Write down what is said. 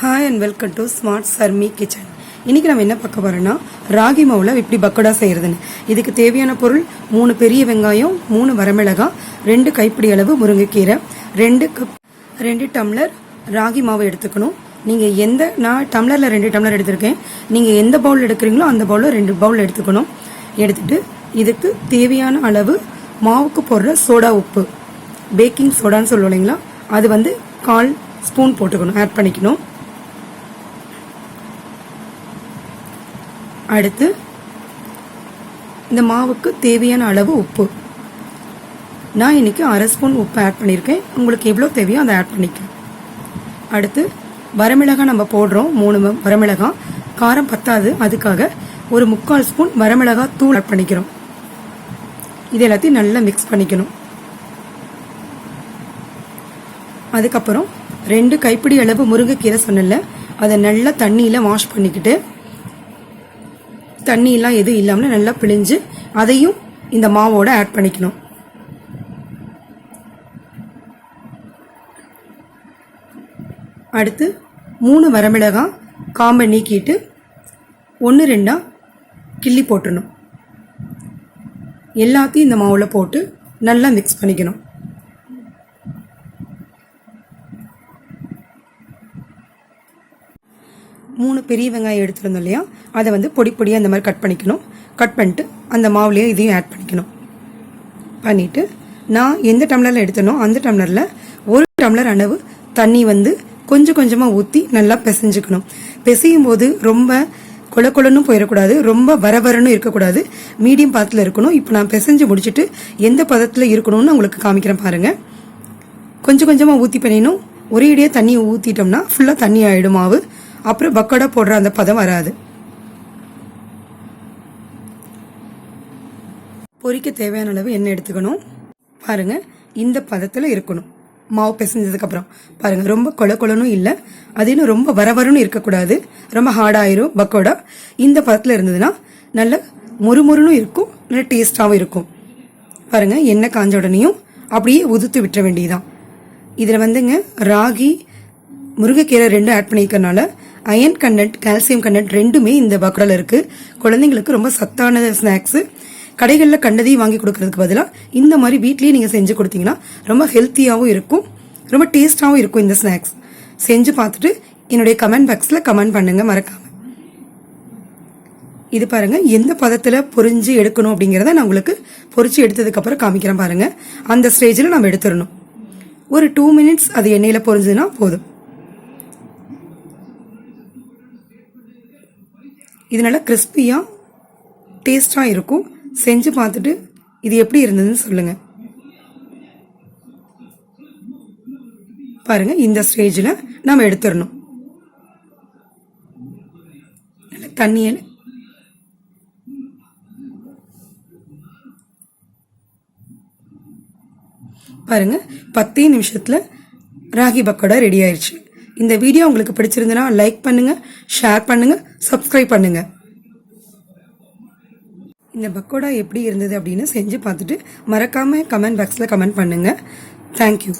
Hi and welcome to smart Sharmi kitchen இன்னைக்கு நம்ம என்ன பார்க்க போறோம்னா ராகி மாவுல இப்படி பக்கோடா செய்யறதுன்னு. இதுக்கு தேவையான பொருள் மூணு பெரிய வெங்காயம் மூணு வரமிளகா ரெண்டு கைப்பிடி அளவு முருங்கைக்கீரை ரெண்டு கப் ரெண்டு டம்ளர் ராகி மாவு எடுத்துக்கணும். நீங்க எந்த நான் டம்ளர்ல ரெண்டு டம்ளர் எடுத்திருக்கேன். நீங்க எந்த பவுல் எடுக்கிறீங்களோ அந்த பவுலில் ரெண்டு பவுல் எடுத்துக்கணும். எடுத்துட்டு இதுக்கு தேவையான அளவு மாவுக்கு போடுற சோடா உப்பு. பேக்கிங் சோடான்னு சொல்லுவோம் இல்லைங்களா? அது வந்து கால் ஸ்பூன் போட்டுக்கணும் ஆட் பண்ணிக்கணும். அடுத்து இந்த மாவுக்கு தேவையான அளவு உப்பு. நான் இன்னைக்கு அரை ஸ்பூன் உப்பு ஆட் பண்ணியிருக்கேன். உங்களுக்கு எவ்வளோ தேவையோ அதை ஆட் பண்ணிக்க அடுத்து வரமிளகாய் நம்ம போடுறோம் மூணு வரமிளகாய் காரம் பத்தாது அதுக்காக ஒரு முக்கால் ஸ்பூன் வரமிளகாய் தூள் ஆட் பண்ணிக்கிறோம். இது எல்லாத்தையும் நல்லா மிக்ஸ் பண்ணிக்கணும். அதுக்கப்புறம் ரெண்டு கைப்பிடி அளவு முருங்கைக்கீரை சொன்னல அதை நல்லா தண்ணியில் வாஷ் பண்ணிக்கிட்டு தண்ணியெல்லாம் எதுவும் இல்லாமல் நல்லா பிழிஞ்சு அதையும் இந்த மாவோட ஆட் பண்ணிக்கணும். அடுத்து மூணு வரமிளகாய் காம்பை நீக்கிட்டு ஒன்று ரெண்டா கிள்ளி போட்டுடணும். எல்லாத்தையும் இந்த மாவில் போட்டு நல்லா மிக்ஸ் பண்ணிக்கணும். மூணு பெரிய வெங்காயம் எடுத்துருந்தோம் இல்லையா? அதை வந்து பொடி பொடியாக அந்த மாதிரி கட் பண்ணிக்கணும். கட் பண்ணிட்டு அந்த மாவுலேயே இதையும் ஆட் பண்ணிக்கணும். பண்ணிவிட்டு நான் எந்த டம்ளரில் எடுத்தனோ அந்த டம்ளரில் ஒரு டம்ளர் அளவு தண்ணி வந்து கொஞ்சம் கொஞ்சமாக ஊற்றி நல்லா பிசைஞ்சுக்கணும். பிசையும் போது ரொம்ப கொல கொலன்னு போயிடக்கூடாது ரொம்ப வரவரன்னு இருக்கக்கூடாது. மீடியம் பதத்தில் இருக்கணும். இப்போ நான் பிசைஞ்சு முடிச்சுட்டு எந்த பதத்தில் இருக்கணும்னு உங்களுக்கு காமிக்கிறேன் பாருங்கள் கொஞ்சம் கொஞ்சமாக ஊற்றி பண்ணிடணும். ஒரே தண்ணியை ஊற்றிட்டோம்னா ஃபுல்லாக தண்ணி ஆகிடும் மாவு. அப்புறம் பக்கோடா போடுற அந்த பதம் வராது. பொரிக்க தேவையான அளவு எண்ணெய் எடுத்துக்கணும். பாருங்க இந்த பதத்தில் இருக்கணும். மாவு பிசைஞ்சதுக்கப்புறம் பாருங்கள் பாருங்க ரொம்ப கொல கொலனும் இல்லை அது இன்னும் ரொம்ப வரவரன்னு இருக்கக்கூடாது. ரொம்ப ஹார்டாயிரும் பக்கோடா. இந்த பதத்தில் இருந்ததுன்னா நல்ல மொறுமொறுனும் இருக்கும் நல்ல டேஸ்டாகவும் இருக்கும். பாருங்க எண்ணெய் காஞ்ச உடனேயும் அப்படியே உதுத்து விட்டுற வேண்டியதுதான். இதில் வந்துங்க ராகி முருங்கைக்கீரை ரெண்டும் ஆட் பண்ணிக்கிறனால அயன் கண்டென்ட் கால்சியம் கண்டென்ட் ரெண்டுமே இந்த பக்கோடாவில் இருக்குது குழந்தைங்களுக்கு ரொம்ப சத்தான ஸ்நாக்ஸு. கடைகளில் கண்டதையும் வாங்கி கொடுக்கறதுக்கு பதிலாக இந்த மாதிரி வீட்லேயே நீங்கள் செஞ்சு கொடுத்தீங்கன்னா ரொம்ப ஹெல்த்தியாகவும் இருக்கும். ரொம்ப டேஸ்டாகவும் இருக்கும் இந்த ஸ்நாக்ஸ். செஞ்சு பார்த்துட்டு என்னுடைய கமெண்ட் பாக்ஸில் கமெண்ட் பண்ணுங்கள் மறக்காமல் இது பாருங்க எந்த பதத்தில் பொறிஞ்சு எடுக்கணும் அப்படிங்கிறத நான் உங்களுக்கு பொறிச்சு எடுத்ததுக்கப்புறம் காமிக்கிறேன் பாருங்கள் அந்த ஸ்டேஜில் நம்ம எடுத்துடணும். ஒரு டூ மினிட்ஸ் அது எண்ணெயில் பொரிஞ்சுதுன்னா போதும். இது நல்லா கிறிஸ்பியாக டேஸ்டாக இருக்கும். செஞ்சு பார்த்துட்டு இது எப்படி இருந்ததுன்னு சொல்லுங்கள் பாருங்கள் இந்த ஸ்டேஜில் நம்ம எடுத்துடணும். தண்ணியில். பாருங்க பத்தே நிமிஷத்தில் ராகி பக்கோடா ரெடி ஆயிடுச்சு இந்த வீடியோ உங்களுக்கு பிடிச்சிருந்தனா லைக் பண்ணுங்கள் ஷேர் பண்ணுங்கள் சப்ஸ்கிரைப் பண்ணுங்கள் இந்த பக்கோடா எப்படி இருந்தது அப்படின்னு செஞ்சு பார்த்துட்டு மறக்காமல் கமெண்ட் பாக்ஸில் கமெண்ட் பண்ணுங்கள் தேங்க்யூ